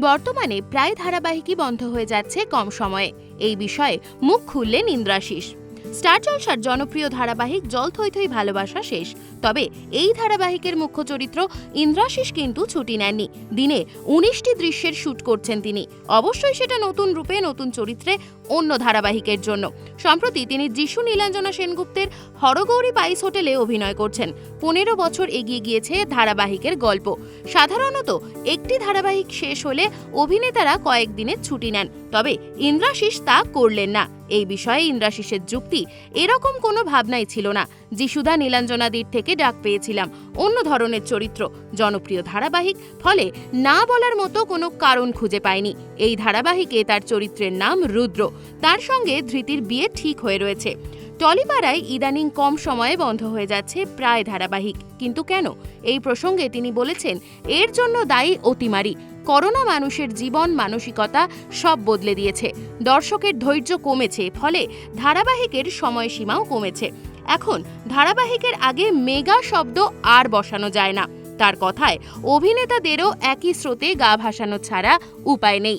বর্তমানে প্রায় ধারাবাহিকই বন্ধ হয়ে যাচ্ছে কম সময়ে। এই বিষয়ে মুখ খুললেন ইন্দ্রাশিস স্টার জলসার জনপ্রিয় ধারাবাহিক জল থই থই ভালোবাসা শেষ। তবে এই ধারাবাহিকের মুখ্য চরিত্র ইন্দ্রাশিস কিন্তু ছুটি নেননি। দিনে উনিশটি দৃশ্যের শ্যুট করছেন তিনি। অবশ্যই সেটা নতুন রূপে নতুন চরিত্রে অন্য ধারাবাহিকের জন্য। সম্প্রতি তিনি যিশু নীলাঞ্জনা সেনগুপ্তের হরগৌরী পাইস হোটেলে অভিনয় করছেন। পনেরো বছর এগিয়ে গিয়েছে ধারাবাহিকের গল্প। সাধারণত একটি ধারাবাহিক শেষ হলে অভিনেতারা কয়েকদিনের ছুটি নেন, তবে ইন্দ্রাশিস তা করলেন না। এই বিষয়ে ইন্দ্রাশিসের যুক্তি এরকম কোনো ভাবনাই ছিল না। যিশুদা নীলাঞ্জনাদির থেকে ডাক পেয়েছিলাম। অন্য ধরনের চরিত্র, জনপ্রিয় ধারাবাহিক, ফলে না বলার মতো কোনো কারণ খুঁজে পায়নি এই ধারাবাহিকে তার চরিত্রের নাম রুদ্র। তার সঙ্গে ধৃতির বিয়ে ঠিক হয়ে রয়েছে। টলিপাড়ায় ইদানিং কম সময়ে বন্ধ হয়ে যাচ্ছে প্রায় ধারাবাহিক। কিন্তু কেন? এই প্রসঙ্গে তিনি বলেছেন, এর জন্য দায়ী অতিমারি। করোনা মানুষের জীবন, মানসিকতা সব বদলে দিয়েছে। দর্শকের ধৈর্য কমেছে, ফলে ধারাবাহিকের সময়সীমাও কমেছে। এখন ধারাবাহিকের আগে মেগা শব্দ আর বসানো যায় না। তার কথায় অভিনেতাদেরও একই স্রোতে গা ভাসানো ছাড়া উপায় নেই।